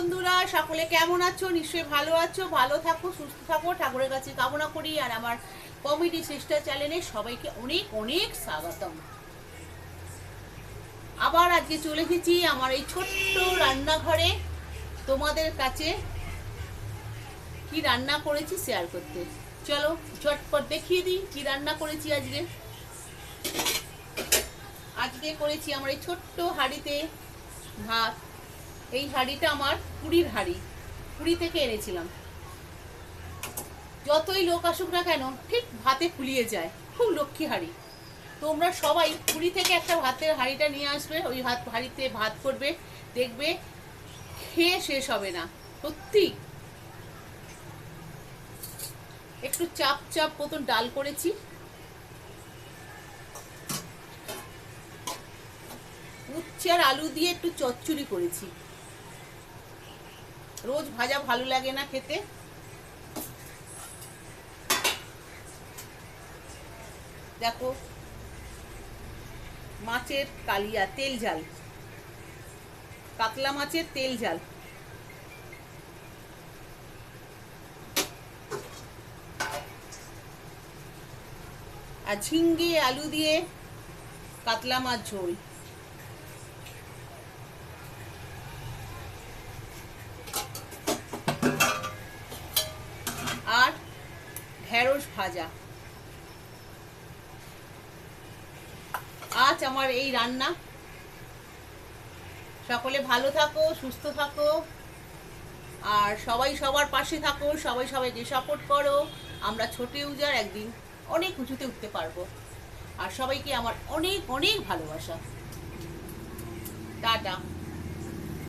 বন্ধুরা, সকলে কেমন আছো? নিশ্চয়ই ভালো আছো, ভালো থাকো, সুস্থ থাকো। ঠাকুরের কাছে কামনা করি। আর আমার কমেডি সিস্টার চ্যানেলে সবাইকে অনেক অনেক স্বাগতম। আবার আজকে চলে এসেছি আমার এই ছোট্ট রান্নাঘরে। তোমাদের কাছে কি রান্না করেছি শেয়ার করতে। চলো, ঝটপট দেখিয়ে দিই কি রান্না করেছি আজকে। আজকে করেছি আমার এই ছোট্ট হাঁড়িতে ভাত। এই হাঁড়িটা আমার পুরীর হাঁড়ি। পুরী থেকে এনেছিলাম। যতই লোক আসুক না কেন, ঠিক ভাতে ফুলিয়ে যায়। খুব লক্ষ্মী হাঁড়ি। তোমরা সবাই পুরী থেকে একটা ভাতের হাঁড়িটা নিয়ে আসবে। ওই ভাত, হাঁড়িতে ভাত করবে, দেখবে খেয়ে শেষ হবে না। সত্যি। একটু চাপ চাপ মতন ডাল করেছি। উচ্ছে আর আলু দিয়ে একটু চচ্চড়ি করেছি। রোজ ভাজা ভালো লাগে না খেতে। দেখো, মাছের কালিয়া, তেল ঝাল। কাতলা মাছের তেল ঝাল। আর ঝিঙ্গে, আলু দিয়ে কাতলা মাছ ঝোল আর ঢেঁড়স ভাজা। আজ আমার এই রান্না। সকলে ভালো থাকো, সুস্থ থাকো, আর সবাই সবার পাশে থাকো, সবাই সবাইকে সাপোর্ট করো। আমরা ছোট ইউজার, একদিন অনেক উঁচুতে উঠতে পারব। আর সবাইকে আমার অনেক অনেক ভালোবাসা। টাটা।